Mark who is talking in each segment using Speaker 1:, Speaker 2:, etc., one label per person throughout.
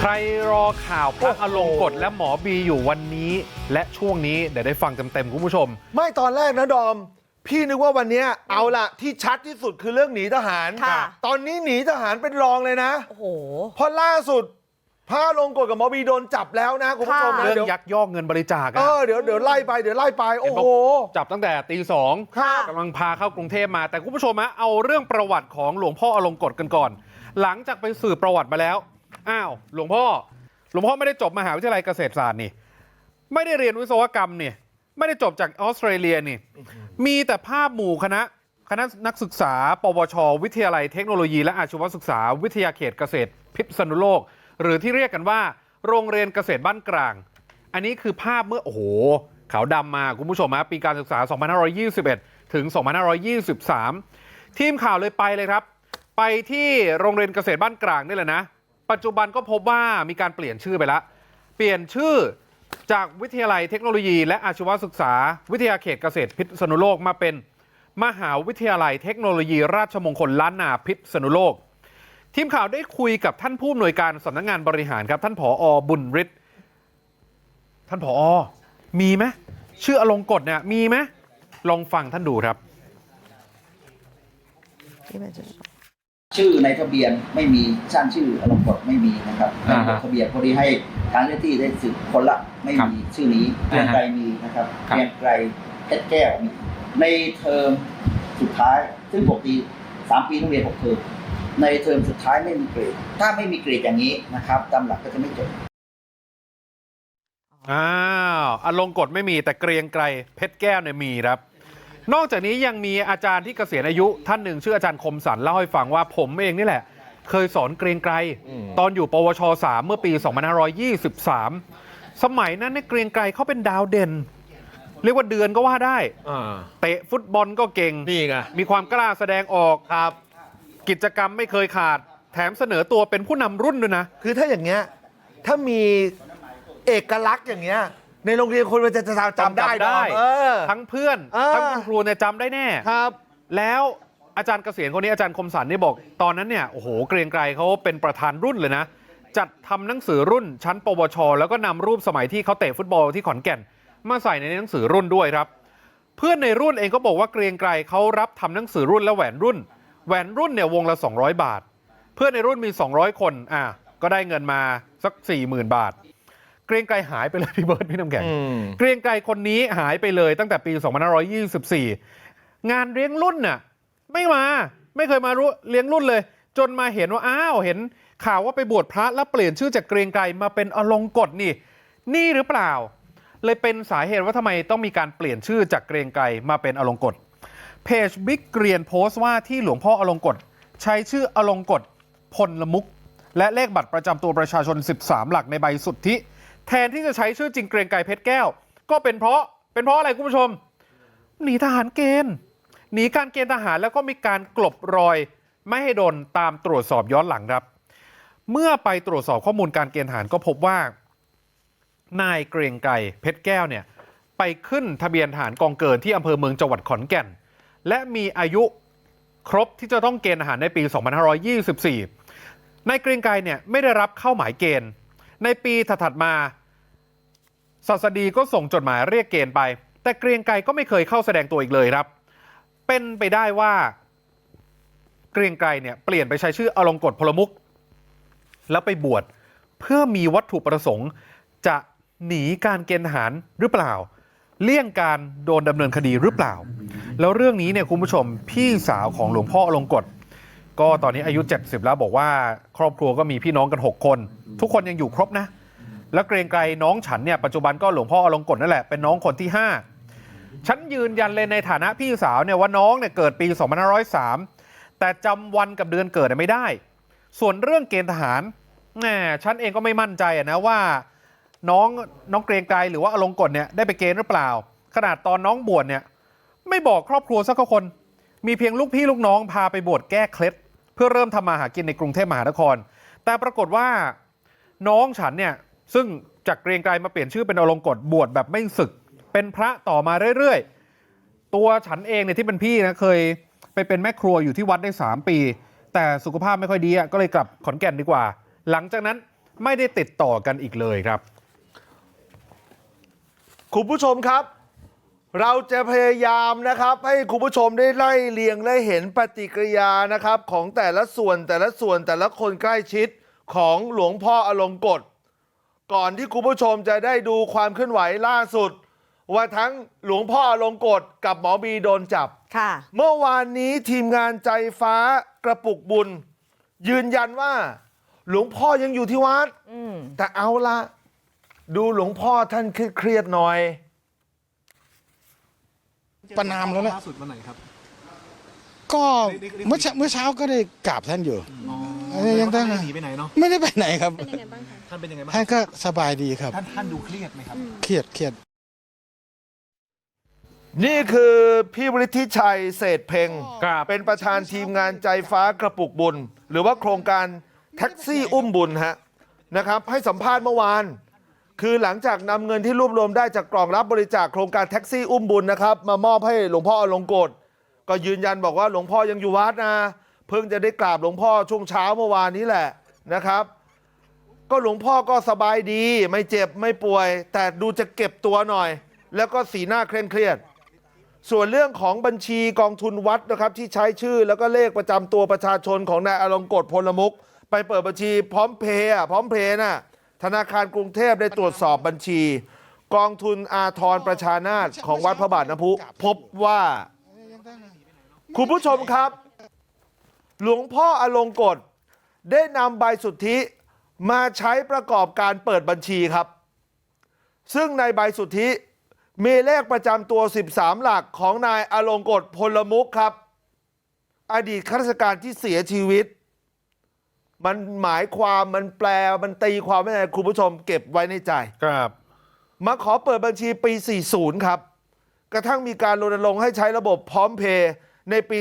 Speaker 1: ใครรอข่าวพระ
Speaker 2: โอ้โห
Speaker 1: อลงกฎและหมอบีอยู่วันนี้ และช่วงนี้เดี๋ยวได้ฟังเต็มๆคุณผู้ชม
Speaker 2: ไม่ตอนแรกนะดอม พี่นึกว่าวันเนี้ยเอาล่ะที่ชัดที่สุดคือเรื่องหนีทหาร
Speaker 3: ค่ะ
Speaker 2: ตอนนี้หนีทหารเป็นรองเลยนะ
Speaker 3: โอ้โห
Speaker 2: เพราะล่าสุดพระลงกฎกับหมอบีโดนจับแล้วนะคุณผู้ชมนะ
Speaker 1: เรื่อง
Speaker 2: เดี๋ยว
Speaker 1: ยักยอกเงินบริจาค
Speaker 2: เอ
Speaker 1: อะ
Speaker 2: อเดี๋ยวเดี๋ยวไล่ไปเดี๋ยวไล่ไป โอ้โห
Speaker 1: จับตั้งแต่ตีสอง
Speaker 2: ครับ
Speaker 1: กำลังพาเข้ากรุงเทพมา แต่คุณผู้ชมฮะเอาเรื่องประวัติของหลวงพ่ออลงกฎกันก่อน หลังจากไปสืบประวัติมาแล้ว อ้าวหลวงพ่อหลวงพ่อไม่ได้จบมหาวิทยาลัยเกษตรศาสตร์นี่ไม่ได้เรียนวิศวกรรมนี่ไม่ได้จบจากออสเตรเลียนี่มีแต่ภาพหมู่คณะคณะนักศึกษา ปวช วิทยาลัยเทคโนโลยี และอาชีวศึกษา วิทยาเขตเกษตร พิษณุโลก หรือที่เรียกกันว่า โรงเรียนเกษตรบ้านกลาง อันนี้คือภาพเมื่อโอ้โหขาวดำมาคุณผู้ชมฮะปีการศึกษา 2521 ถึง 2523 ทีมข่าวเลยไปเลยครับ ไปที่โรงเรียนเกษตรบ้านกลางนี่แหละนะ ปัจจุบันก็พบว่ามีการเปลี่ยนชื่อไปแล้วเปลี่ยนชื่อจากวิทยาลัยเทคโนโลยี และอาชีวศึกษา วิทยาเขตเกษตรพิษณุโลกมาเป็นมหาวิทยาลัยเทคโนโลยี ราชมงคลล้านนาพิษณุโลก ทีมข่าวได้คุยกับท่านผู้อำนวยการสำนักงานบริหารครับ ท่านผอบุญฤทธิ์ท่านผอมีไหมชื่ออลงกฎเนี่ยมีไหมลองฟังท่านดูครับ
Speaker 4: ชื่อในทะเบียนไม่มีสร้างชื่ออลงกฎไม่มีนะครับใน
Speaker 5: อ่า
Speaker 4: จ
Speaker 5: ฮะ
Speaker 4: ดทะเบียนพอดีให้การเจ้าหน้าที่ได้สืบคนละไม่
Speaker 5: ครับ
Speaker 4: มีชื่อนี้เกรียง
Speaker 5: อ่าฮะ
Speaker 4: ไกรมีนะครับ
Speaker 5: ครับ
Speaker 4: เกรียงไกรเพชรแก้วมีในเทอมสุดท้าย ซึ่งปกติสามปีต้องเรียนหกเทอมในเทอมสุดท้ายไม่มีเกรดถ้าไม่มีเกรดอย่างนี้นะครับตามหลักก็จะไม่จบ
Speaker 1: อ้าวอลงกฎไม่มีแต่เกรียงไกรเพชรแก้วเนี่ยมีครับ นอกจากนี้ยังมีอาจารย์ที่เกษียณอายุท่านหนึ่งชื่ออาจารย์คมสันเล่าให้ฟังว่าผมเองนี่แหละ เคยสอนเกรียงไกร
Speaker 2: อืม
Speaker 1: ตอนอยู่ปวช 3 เมื่อปี 2523 สมัยนั้นเนี่ยเกรียงไกรเขาเป็นดาวเด่น เรียกว่าเดือนก็ว่าได้
Speaker 2: อ่า
Speaker 1: เตะฟุตบอลก็เก่ง
Speaker 2: นี่ไง
Speaker 1: มีความกล้าแสดงออก
Speaker 2: ครับ
Speaker 1: กิจกรรมไม่เคยขาด แถมเสนอตัวเป็นผู้นำรุ่นด้วยนะ
Speaker 2: คือถ้าอย่างเงี้ยถ้ามีเอกลักษณ์อย่างเงี้ย ในโรงเรียนคนมันจะจำจำได้
Speaker 1: จำได้
Speaker 2: ดอมเออ
Speaker 1: ทั้งเพื่อน
Speaker 2: เออ
Speaker 1: ทั้งคุณครูเนี่ยจำได้แน่
Speaker 2: ครับ
Speaker 1: แล้วอาจารย์เกษียณคนนี้อาจารย์คมสันนี่บอกตอนนั้นเนี่ยโอ้โหเกรียงไกรเขาเป็นประธานรุ่นเลยนะ จัดทำหนังสือรุ่นชั้น ปวช แล้วก็นำรูปสมัยที่เขาเตะฟุตบอลที่ขอนแก่น มาใส่ในหนังสือรุ่นด้วยครับ เพื่อนในรุ่นเองก็บอกว่าเกรียงไกรเขารับทำหนังสือรุ่นและแหวนรุ่น แหวนรุ่นเนี่ยวงละ 200 บาท เพื่อนในรุ่นมี 200 คนอะก็ได้เงินมาสัก 40,000 บาท เกรียงไกรหายไปเลยพี่เบิร์ดพี่น้ำแข็ง
Speaker 2: อืม
Speaker 1: เกรียงไกรคนนี้หายไปเลยตั้งแต่ปี2524งานเลี้ยงรุ่นน่ะไม่มาไม่เคยมารู้เลี้ยงรุ่นเลย จนมาเห็นว่าอ้าวเห็นข่าวว่าไปบวชพระแล้วเปลี่ยนชื่อจากเกรียงไกรมาเป็นอลงกฎนี่ นี่หรือเปล่า เลยเป็นสาเหตุว่าทำไมต้องมีการเปลี่ยนชื่อจากเกรียงไกรมาเป็นอลงกฎเพจบิ๊กเกรียนโพสต์ว่าที่หลวงพ่ออลงกฎใช้ชื่ออลงกฎพลมุก และเลขบัตรประจำตัวประชาชน 13 หลักในใบสุทธิ แทนที่จะใช้ชื่อจริงเกรงไกรเพชรแก้ว ก็เป็นเพราะเป็นเพราะอะไรคุณผู้ชมหนีทหารเกณฑ์หนีการเกณฑ์ทหารแล้วก็มีการกลบรอย ไม่ให้โดนตามตรวจสอบย้อนหลังครับ เมื่อไปตรวจสอบข้อมูลการเกณฑ์ทหารก็พบว่า นายเกรียงไกรเพชรแก้วเนี่ยไปขึ้นทะเบียนทหารกองเกินที่อำเภอเมืองจังหวัดขอนแก่น และมีอายุครบที่จะต้องเกณฑ์ทหารในปี 2524นายเกรียงไกรเนี่ยไม่ได้รับเข้าหมายเกณฑ์ ในปีถัดมาศาสดีก็ส่งจดหมายเรียกเกณฑ์ไป แต่เกรียงไกรก็ไม่เคยเข้าแสดงตัวอีกเลยครับ เป็นไปได้ว่าเกรียงไกรเนี่ยเปลี่ยนไปใช้ชื่ออลงกฎพลมุก แล้วไปบวชเพื่อมีวัตถุประสงค์จะหนีการเกณฑ์ทหารหรือเปล่า เลี่ยงการโดนดำเนินคดีหรือเปล่า แล้วเรื่องนี้เนี่ยคุณผู้ชมพี่สาวของหลวงพ่ออลงกฎ ก็ตอนนี้อายุ 70 แล้วบอกว่าครอบครัวก็มีพี่น้องกัน 6 คน ทุกคนยังอยู่ครบนะ แล้วเกรงไกรน้องฉันเนี่ยปัจจุบันก็หลวงพ่ออลงกฎนั่นแหละเป็นน้องคนที่ 5 ฉันยืนยันเลยในฐานะพี่สาวเนี่ยว่าน้องเนี่ยเกิดปี 2503 แต่จำวันกับเดือนเกิดไม่ได้ ส่วนเรื่องเกณฑ์ทหารแหมฉันเองก็ไม่มั่นใจนะว่าน้องน้องเกรงไกรหรือว่าอลงกฎเนี่ยได้ไปเกณฑ์หรือเปล่า ขนาดตอนน้องบวชเนี่ยไม่บอกครอบครัวสักคน มีเพียงลูกพี่ลูกน้องพาไปบวชแก้เคล็ด เพื่อเริ่มทำมาหากินในกรุงเทพมหานคร แต่ปรากฏว่าน้องฉันเนี่ยซึ่งจากเกรียงไกรมาเปลี่ยนชื่อเป็นอลงกฎบวชแบบไม่ศึก เป็นพระต่อมาเรื่อยๆ ตัวฉันเองเนี่ยที่เป็นพี่นะเคยไปเป็นแม่ครัวอยู่ที่วัดได้ 3 ปี แต่สุขภาพไม่ค่อยดีอะก็เลยกลับขอนแก่นดีกว่า หลังจากนั้นไม่ได้ติดต่อกันอีกเลยครับ
Speaker 2: คุณผู้ชมครับ เราจะพยายามนะครับให้คุณผู้ชมได้ไล่เลียงและเห็นปฏิกิริยานะครับของแต่ละส่วนแต่ละส่วนแต่ละคนใกล้ชิดของหลวงพ่ออลงกฎก่อนที่คุณผู้ชมจะได้ดูความเคลื่อนไหวล่าสุด ว่าทั้งหลวงพ่ออลงกฎกับหมอบีโดนจับ
Speaker 3: ค่ะ
Speaker 2: เมื่อวานนี้ทีมงานใจฟ้ากระปุกบุญ ยืนยันว่า หลวงพ่อยังอยู่ที่วัด
Speaker 3: อืม
Speaker 2: แต่เอาละดูหลวงพ่อท่านเครียดๆหน่อย
Speaker 5: ประนามแล้วนะ
Speaker 6: ล่าสุดวันไหนครับ
Speaker 5: ก็
Speaker 6: ได้ได้ได้
Speaker 5: เมื่อเช้าเมื่อเช้าก็ได้กราบท่านอยู่
Speaker 6: อ๋อ
Speaker 5: เอ้ยยังตั้ง
Speaker 6: ท่านไม่หนีไปไหนเนาะ
Speaker 5: ไม่ได้ไปไหนครับ
Speaker 6: ท่านเป็นยังไงบ้าง
Speaker 5: ท่านก็สบายดีครับ
Speaker 6: ท่านท่านดูเครียดไหมครับ
Speaker 5: เครียดเครียด
Speaker 2: นี่คือพี่วริธิชัยเศษเพ็ง
Speaker 1: ครับ
Speaker 2: เป็นประธานทีมงานใจฟ้ากระปุกบุญ หรือว่าโครงการแท็กซี่อุ้มบุญฮะนะครับให้สัมภาษณ์เมื่อวาน คือหลังจากนำเงินที่รวบรวมได้จากกล่องรับบริจาคโครงการแท็กซี่อุ้มบุญนะครับมามอบให้หลวงพ่ออลงกฎก็ยืนยันบอกว่าหลวงพ่อยังอยู่วัดนะเพิ่งจะได้กราบหลวงพ่อช่วงเช้าเมื่อวานนี้แหละนะครับ ก็หลวงพ่อก็สบายดี ไม่เจ็บไม่ป่วย แต่ดูจะเก็บตัวหน่อย แล้วก็สีหน้าเคร่งเครียด ส่วนเรื่องของบัญชีกองทุนวัดนะครับที่ใช้ชื่อแล้วก็เลขประจำตัวประชาชนของนายอลงกฎพลมุก ไปเปิดบัญชีพร้อมเพย์พร้อมเพย์น่ะ ธนาคารกรุงเทพได้ตรวจสอบบัญชี กองทุนอาทรประชานาตของวัดพระบาทน้ำพุพบว่า คุณผู้ชมครับ หลวงพ่ออลงกฎได้นำใบสุทธิมาใช้ประกอบการเปิดบัญชีครับ ซึ่งในใบสุทธิมีเลขประจำตัว 13 หลักของนายอลงกฎพลมุกครับ อดีตข้าราชการที่เสียชีวิต มันหมายความมันแปลมันตีความไม่ไงคุณผู้ชมเก็บไว้ในใจ
Speaker 1: ครับ
Speaker 2: มาขอเปิดบัญชีปี 40 ครับ กระทั่งมีการรณรงค์ให้ใช้ระบบพร้อมเพย์ในปี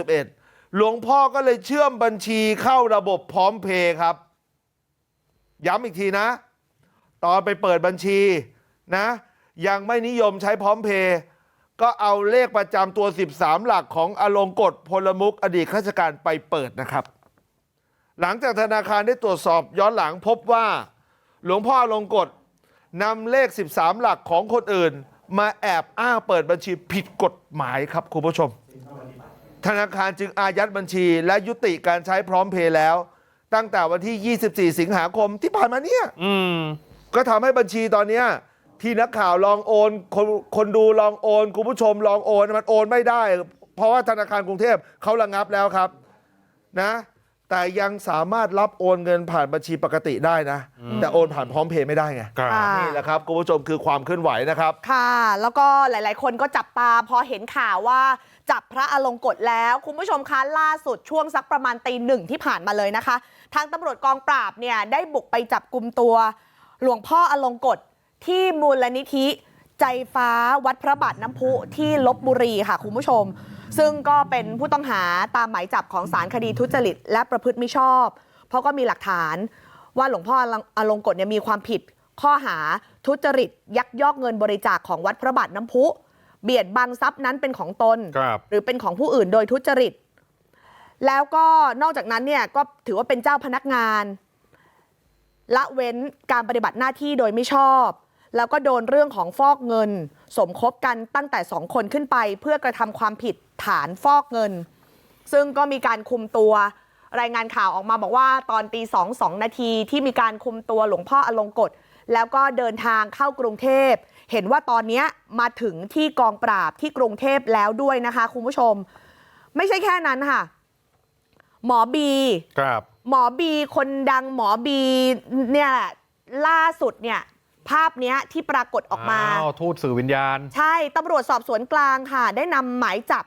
Speaker 2: 2561 หลวงพ่อก็เลยเชื่อมบัญชีเข้าระบบพร้อมเพย์ครับ ย้ำอีกทีนะ ตอนไปเปิดบัญชีนะ ยังไม่นิยมใช้พร้อมเพย์ก็เอาเลขประจำตัว 13 หลักของอลงกฎพลมุกอดีตข้าราชการไปเปิดนะครับ หลังจากธนาคารได้ตรวจสอบย้อนหลังพบว่า หลวงพ่ออลงกฎนำเลข 13 หลักของคนอื่น มาแอบอ้างเปิดบัญชีผิดกฎหมายครับคุณผู้ชม ธนาคารจึงอายัดบัญชีและยุติการใช้พร้อมเพย์แล้ว ตั้งแต่วันที่ 24 สิงหาคมที่ผ่านมาเนี่ย
Speaker 1: อืม
Speaker 2: ก็ทำให้บัญชีตอนเนี้ยที่นักข่าวลองโอนคนคนดูลองโอนคุณผู้ชมลองโอนมันโอนไม่ได้ เพราะว่าธนาคารกรุงเทพเขาระงับแล้วครับ นะ แต่ยังสามารถรับโอนเงินผ่านบัญชีปกติได้นะ แต่โอนผ่านพร้อมเพย์ไม่ได้ไง
Speaker 1: ครับ
Speaker 3: ค่ะ
Speaker 2: นี่แหละครับคุณผู้ชมคือความเคลื่อนไหวนะครับ
Speaker 3: ค่ะ แล้วก็หลาย ๆ คนก็จับตาพอเห็นข่าวว่าจับพระอลงกฎแล้ว คุณผู้ชมคะล่าสุดช่วงสักประมาณตีหนึ่งที่ผ่านมาเลยนะคะ ทางตำรวจกองปราบเนี่ยได้บุกไปจับกลุ่มตัว หลวงพ่ออลงกฎที่มูลนิธิ ใจฟ้าวัดพระบาทน้ำพุที่ลบบุรีค่ะคุณผู้ชม ซึ่งก็เป็นผู้ต้องหาตามหมายจับของศาลคดีทุจริตและประพฤติมิชอบ เพราะก็มีหลักฐานว่าหลวงพ่ออลงกฎเนี่ยมีความผิด ข้อหาทุจริตยักยอกเงินบริจาคของวัดพระบาทน้ำพุ เบียดบังทรัพย์นั้นเป็นของตน
Speaker 1: ร
Speaker 3: หรือเป็นของผู้อื่นโดยทุจริต แล้วก็นอกจากนั้นเนี่ยก็ถือว่าเป็นเจ้าพนักงาน ละเว้นการปฏิบัติหน้าที่โดยไม่ชอบ แล้วก็โดนเรื่องของฟอกเงิน สมคบกันตั้งแต่สองคนขึ้นไป เพื่อกระทำความผิดฐานฟอกเงิน ซึ่งก็มีการคุมตัวรายงานข่าวออกมาบอกว่าตอนตีสองสองนาทีที่มีการคุมตัวหลวงพ่ออลงกฎแล้วก็เดินทางเข้ากรุงเทพ เห็นว่าตอนเนี้ยมาถึงที่กองปราบที่กรุงเทพแล้วด้วยนะคะ คุณผู้ชม ไม่ใช่แค่นั้นค่ะ หมอบี
Speaker 1: ครับ
Speaker 3: หมอบีคนดังหมอบีเนี่ยล่าสุดเนี่ย ภาพเนี้ยที่ปรากฏออกมา
Speaker 1: อ้าวทูตสื่อวิญญาณ
Speaker 3: ใช่ตำรวจสอบสวนกลางค่ะ ได้นำหมายจับ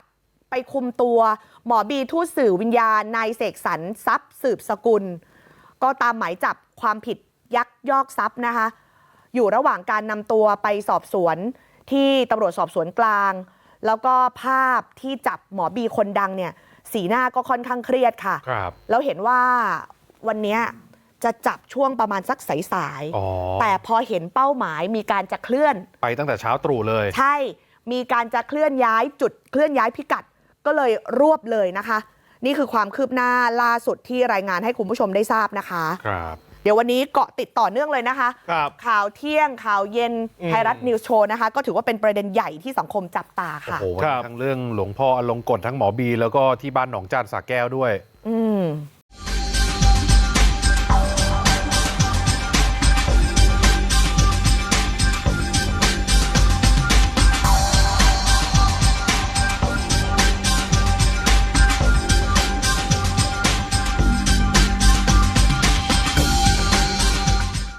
Speaker 3: ไปคุมตัว หมอบีทูตสื่อวิญญาณนายเสกสรรทรัพย์สืบสกุล ก็ตามหมายจับความผิดยักยอกทรัพย์นะคะ อยู่ระหว่างการนำตัวไปสอบสวนที่ตำรวจสอบสวนกลาง แล้วก็ภาพที่จับหมอบีคนดังเนี่ยสีหน้าก็ค่อนข้างเครียดค่ะ
Speaker 1: ครับ
Speaker 3: แล้วเห็นว่าวันเนี้ย จะจับช่วงประมาณสักสาย
Speaker 1: อ๋อ
Speaker 3: ๆแต่พอเห็นเป้าหมายมีการจะเคลื่อน
Speaker 1: ไปตั้งแต่เช้าตรู่เลย
Speaker 3: ใช่ มีการจะเคลื่อนย้ายจุดเคลื่อนย้ายพิกัดก็เลยรวบเลยนะคะ นี่คือความคืบหน้าล่าสุดที่รายงานให้คุณผู้ชมได้ทราบนะคะ
Speaker 1: ครับ
Speaker 3: เดี๋ยววันนี้เกาะติดต่อเนื่องเลยนะคะ
Speaker 2: ครับ
Speaker 3: ข่าวเที่ยงข่าวเย็น
Speaker 2: อืม
Speaker 3: ไทยรัฐนิวส์โชว์นะคะ ก็ถือว่าเป็นประเด็นใหญ่ที่สังคมจับตา
Speaker 1: โอ้
Speaker 3: ค่ะ
Speaker 1: โห
Speaker 2: ครับ
Speaker 1: ทั้งเรื่องหลวงพ่ออลงกฎทั้งหมอบี แล้วก็ที่บ้านหนองจานสาแก้วด้วย
Speaker 3: อืม